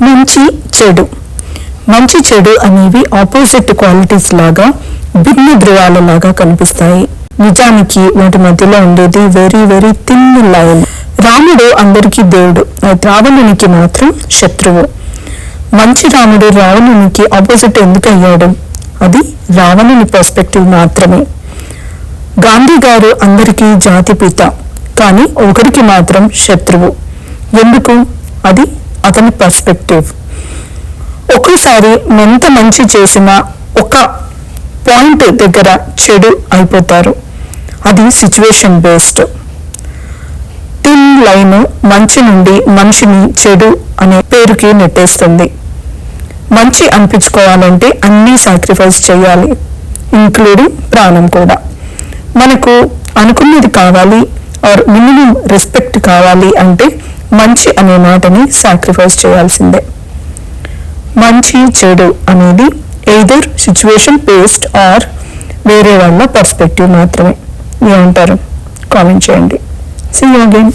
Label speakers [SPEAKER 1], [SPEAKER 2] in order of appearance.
[SPEAKER 1] మంచి చెడు. మంచి చెడు అనేవి ఆపోజిట్ క్వాలిటీస్ లాగా భిన్న ధృవాల లాగా కనిపిస్తాయి. నిజానికి వాటి మధ్యలో ఉండేది వెరీ వెరీ థిన్ లైన్ రాముడు అందరికీ దేవుడు రావణునికి మాత్రం శత్రువు. మంచి రాముడు రావణునికి ఆపోజిట్ ఎందుకు అయ్యాడు? అది రావణుని పర్స్పెక్టివ్ మాత్రమే. గాంధీ గారు అందరికీ జాతి పిత కానీ ఒకరికి మాత్రం శత్రువు. ఎందుకు? అది అతని పర్స్పెక్టివ్ ఒక్కోసారి ఎంత మంచి చేసినా ఒక పాయింట్ దగ్గర చెడు అయిపోతారు. అది సిచ్యువేషన్ బేస్డ్ థిన్ లైన్ మంచి నుండి మనిషిని చెడు అనే పేరుకి నెట్టేస్తుంది. మంచి అనిపించుకోవాలంటే అన్నీ సాక్రిఫైస్ చేయాలి ఇంక్లూడింగ్ ప్రాణం కూడా. మనకు అనుకున్నది కావాలి ఆర్ మినిమం రెస్పెక్ట్ కావాలి అంటే మంచి అనే మాటని సాక్రిఫైస్ చేయాల్సిందే. మంచి చెడు అనేది ఎయిదర్ సిచ్యువేషన్ బేస్డ్ ఆర్ వేరే వాళ్ళ పర్స్పెక్టివ్ మాత్రమే. ఏమంటారు? కామెంట్ చేయండి. See again